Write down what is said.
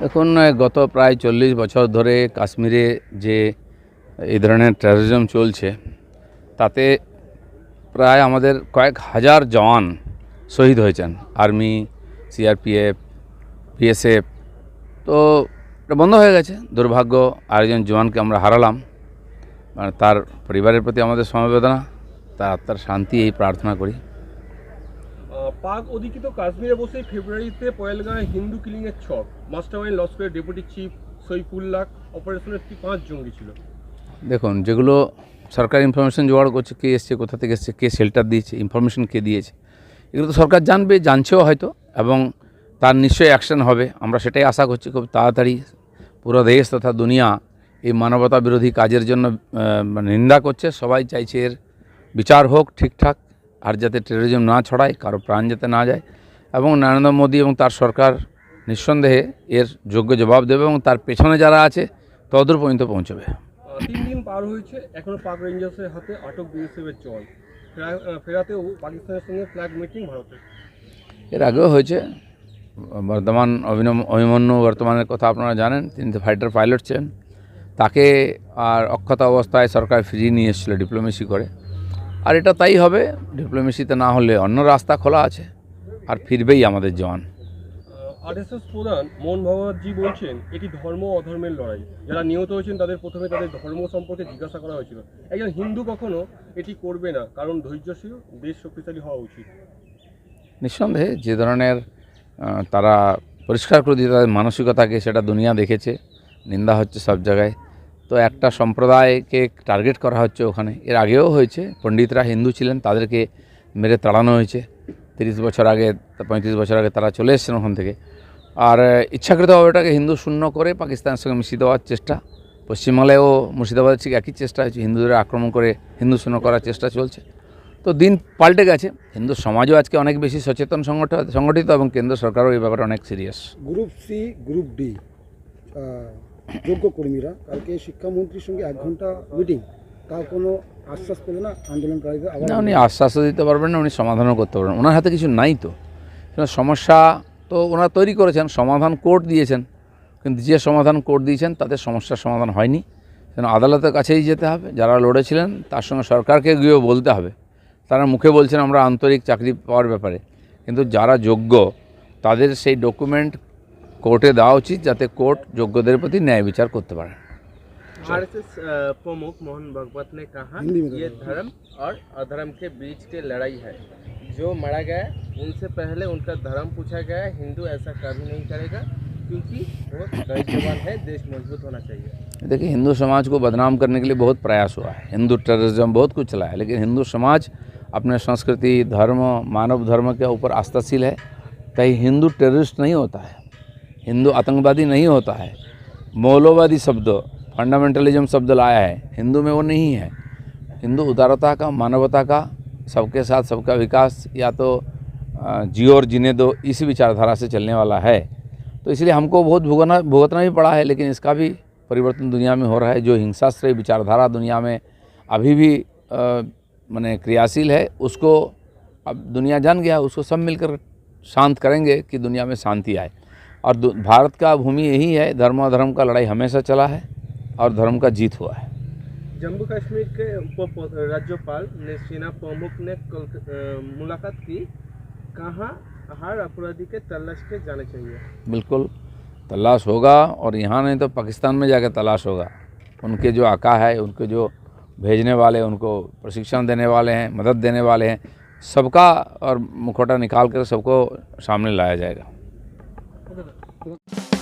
দেখুন গত প্রায় চল্লিশ বছর ধরে কাশ্মীরে যে, এই ধরনের টেরোরিজম চলছে, তাতে প্রায় আমাদের কয়েক হাজার জওয়ান শহীদ হয়েছেন। আর্মি সিআরপিএফ বিএসএফ তো এটা বন্ধ হয়ে গেছে। দুর্ভাগ্য, আরেকজন জওয়ানকে আমরা হারালাম। মানে তার পরিবারের প্রতি আমাদের সমবেদনা, তার আত্মার শান্তি, এই প্রার্থনা করি। পাক অধিকৃত কাশ্মীরে বসে ফেব্রুয়ারিতে পয়েলগাঁয়ে হিন্দু কিলিংয়ের ছক। মাস্টারমাইন্ড লস্করের ডেপুটি চিফ সৈফুল্লাহ অপারেশনের একটি পাঁচ জঙ্গি ছিল। দেখুন, যেগুলো সরকার ইনফরমেশন জোগাড় করছে, কে এসছে, কোথা থেকে এসছে, কে শেল্টার দিয়েছে ইনফরমেশন কে দিয়েছে, এগুলো তো সরকার জানবে, জানছেও হয়তো, এবং তার নিশ্চয়ই অ্যাকশন হবে। আমরা সেটাই আশা করছি, খুব তাড়াতাড়ি পুরো দেশ তথা দুনিয়া এই মানবতা বিরোধী কাজের জন্য মানে নিন্দা করছে। সবাই চাইছে এর বিচার হোক, ঠিকঠাক আর যাতে টেরোরিজম না ছড়ায় কারও প্রাণ যাতে না যায়। এবং নরেন্দ্র মোদী এবং তার সরকার নিঃসন্দেহে এর যোগ্য জবাব দেবে এবং তার পেছনে যারা আছে তদূর পর্যন্ত পৌঁছবে। তিন দিন পার হয়েছে এখনও পাক রেঞ্জার্সের হাতে আটক বিএসএফ এর জওয়ান ফেরা- আহ, ফেরাতেও পাকিস্তানের সঙ্গে ফ্ল্যাগ মিটিং ভারতের। এর আগেও হয়েছে। বর্তমান অভিনব অভিমন্যু বর্তমানের কথা আপনারা জানেন তিনি তো ফাইটার পাইলট ছিলেন। তাকে আর অক্ষত অবস্থায় সরকার ফিরিয়ে নিয়ে এসেছিল ডিপ্লোমেসি করে। আর এটা তাই হবে ডিপ্লোমেসিতে না হলে অন্য রাস্তা খোলা আছে আর ফিরবেই আমাদের জওয়ান। আরএসএস প্রধান মোহন ভগবতজি বলছেন এটি ধর্ম অধর্মের লড়াই। যারা নিহত হয়েছেন তাদের প্রথমে তাদের ধর্ম সম্পর্কে জিজ্ঞাসা করা হয়েছিল। একজন হিন্দু কখনো এটি করবে না কারণ ধৈর্যশীল দেশ শক্তিশালী হওয়া উচিত। নিঃসন্দেহে যে ধরনের তারা পরিষ্কার করে দিয়ে তাদের মানসিকতাকে সেটা দুনিয়া দেখেছে নিন্দা হচ্ছে সব জায়গায়। তো একটা সম্প্রদায়কে টার্গেট করা হচ্ছে ওখানে। এর আগেও হয়েছে, পণ্ডিতরা হিন্দু ছিলেন, তাদেরকে মেরে তাড়ানো হয়েছে। তিরিশ বছর আগে, পঁয়ত্রিশ বছর আগে তারা চলে এসেছেন ওখান থেকে। আর ইচ্ছাকৃতভাবে ওটাকে হিন্দু শূন্য করে পাকিস্তানের সঙ্গে মিশিয়ে দেওয়ার চেষ্টা, পশ্চিমবাংলায়ও মুর্শিদাবাদের ঠিক একই চেষ্টা হয়েছে, হিন্দুদের আক্রমণ করে হিন্দু শূন্য করার চেষ্টা চলছে। তো দিন পাল্টে গেছে, হিন্দু সমাজও আজকে অনেক বেশি সচেতন সংগঠ সংগঠিত এবং কেন্দ্র সরকারও এই ব্যাপারে অনেক serious group C group D যোগ্য কর্মীরা কালকে শিক্ষামন্ত্রীর সঙ্গে এক ঘণ্টা মিটিং তাও কোনো আশ্বাস পেলে না আন্দোলনকারীদের না, উনি আশ্বাসও দিতে পারবেন না, উনি সমাধানও করতে পারবেন ওনার হাতে কিছু নাই তো। সমস্যা তো ওনারা তৈরি করেছেন, সমাধান কোর্ট দিয়েছেন। কিন্তু যে সমাধান কোর্ট দিয়েছেন তাদের সমস্যার সমাধান হয়নি। সেজন্য আদালতের কাছেই যেতে হবে। যারা লড়েছিলেন, তার সঙ্গে সরকারকে গিয়েও বলতে হবে। তারা মুখে বলছেন, আমরা আন্তরিক চাকরি পাওয়ার ব্যাপারে। কিন্তু যারা যোগ্য, তাদের সেই ডকুমেন্ট কোর্টে দেওয়া উচিত যাতে কোর্ট যোগ্যদের প্রতি ন্যায় বিচার করতে পারে आरएसएस प्रमुख मोहन भगवत ने कहा हिंदी में ये बताओ। धर्म और अधर्म के बीच की लड़ाई है जो मारा गया उनसे पहले उनका धर्म पूछा गया हिंदू ऐसा कभी नहीं करेगा क्योंकि वो नौजवान है देश मजबूत होना चाहिए देखिए हिंदू समाज को बदनाम करने के लिए बहुत प्रयास हुआ है हिंदू टेररिज्म बहुत कुछ चला है लेकिन हिंदू समाज अपने संस्कृति धर्म मानव धर्म के ऊपर आस्थाशील है कहीं हिंदू टेररिस्ट नहीं होता है हिंदू आतंकवादी नहीं होता है। मौलवादी शब्द फंडामेंटलिज्म शब्द लाया है। हिंदू में वो नहीं है। हिंदू उदारता का, मानवता का, सबके साथ सबका विकास, या तो जियो और जीने दो, इसी विचारधारा से चलने वाला है। तो इसलिए हमको बहुत भुगतना भुगतना भी पड़ा है, लेकिन इसका भी परिवर्तन दुनिया में हो रहा है, जो हिंसाश्रय विचारधारा दुनिया में अभी भी मैंने क्रियाशील है, उसको अब दुनिया जान गया, उसको सब मिलकर शांत करेंगे कि दुनिया में शांति आए। और भारत का भूमि यही है धर्म अधर्म का लड़ाई हमेशा चला है और धर्म का जीत हुआ है। जम्मू कश्मीर के उप राज्यपाल ने सेना प्रमुख ने कल मुलाकात की। कहाँ? हर अपराधी के तलाश के जाने चाहिए। बिल्कुल तलाश होगा और यहाँ नहीं तो पाकिस्तान में जाकर तलाश होगा। उनके जो आका है उनके जो भेजने वाले उनको प्रशिक्षण देने वाले हैं मदद देने वाले हैं सबका और मुखौटा निकाल कर सबको सामने लाया जाएगा। Thank you.